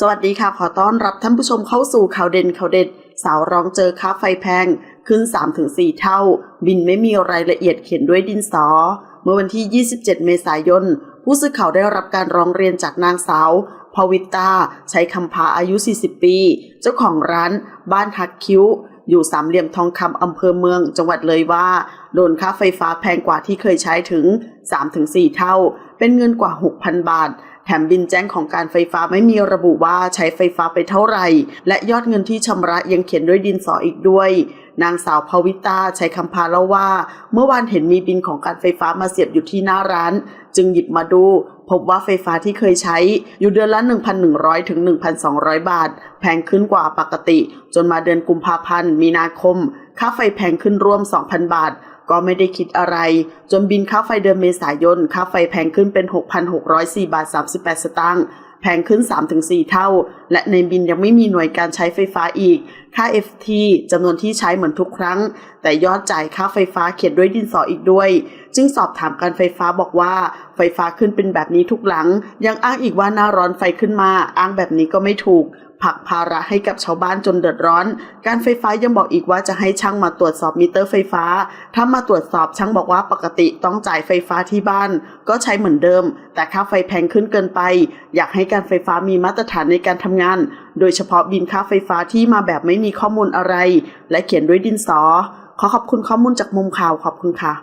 สวัสดีค่ะ ขอต้อนรับท่านผู้ชมเข้าสู่ข่าวเด่นข่าวเด็ด สาวร้องเจอค่าไฟแพง ขึ้น 3-4 เท่า บินไม่มีรายละเอียดเขียนด้วยดินสอ เมื่อวันที่ 27 เมษายน ผู้สื่อข่าวได้รับการร้องเรียนจากนางสาวพวิตาใช้คำพาอายุ 40 ปี เจ้าของร้านบ้านฮักคิ้ว อยู่สามเหลี่ยมทองคำอำเภอเมือง จังหวัดเลยว่าโดนค่าไฟฟ้าแพงกว่าที่เคยใช้ถึง 3-4 เท่า เป็นเงินกว่า 6,000 บาท แถมบินแจ้งของการไฟฟ้าไม่มีระบุว่าใช้ไฟฟ้าไปเท่าไหร่ และยอดเงินที่ชำระยังเขียนด้วยดินสออีกด้วย นางสาวภวิตาใช้คำพาเล่าว่า เมื่อวานเห็นมีบินของการไฟฟ้ามาเสียบอยู่ที่หน้าร้าน จึงหยิบมาดู พบว่าไฟฟ้าที่เคยใช้ อยู่เดือนละ 1,100 ถึง 1,200 บาท แพงขึ้นกว่าปกติ จนมาเดือนกุมภาพันธ์ มีนาคม ค่าไฟแพงขึ้นรวม 2,000 บาท ก็ไม่ได้คิดอะไร จนบินค่าไฟเดือนเมษายน ค่าไฟแพงขึ้นเป็น 6,604 บาท 38 สตางค์ แพงขึ้น 3-4 เท่า และในบินยังไม่มีหน่วยการใช้ไฟฟ้าอีก ค่า FT จำนวนที่ใช้เหมือนทุกครั้ง แต่ยอดจ่ายค่าไฟฟ้าเขียนด้วยดินสออีกด้วย จึงสอบถามการไฟฟ้าบอกว่า ไฟฟ้าขึ้นเป็นแบบนี้ทุกหลัง ยังอ้างอีกว่าหน้าร้อนไฟขึ้นมา อ้างแบบนี้ก็ไม่ถูก ผลักภาระให้กับชาวบ้านจนเดือดร้อน การไฟฟ้ายังบอกอีกว่าจะให้ช่างมาตรวจสอบมิเตอร์ไฟฟ้า ถ้ามาตรวจสอบช่างบอกว่าปกติต้องจ่ายไฟฟ้าที่บ้าน ก็ใช้เหมือนเดิม แต่ค่าไฟแพงขึ้นเกินไป อยากให้การไฟฟ้ามีมาตรฐานในการทำงาน โดยเฉพาะบินค่าไฟฟ้าที่มาแบบไม่มีข้อมูลอะไร และเขียนด้วยดินสอ ขอขอบคุณข้อมูลจากมุมข่าวขอบคุณค่ะ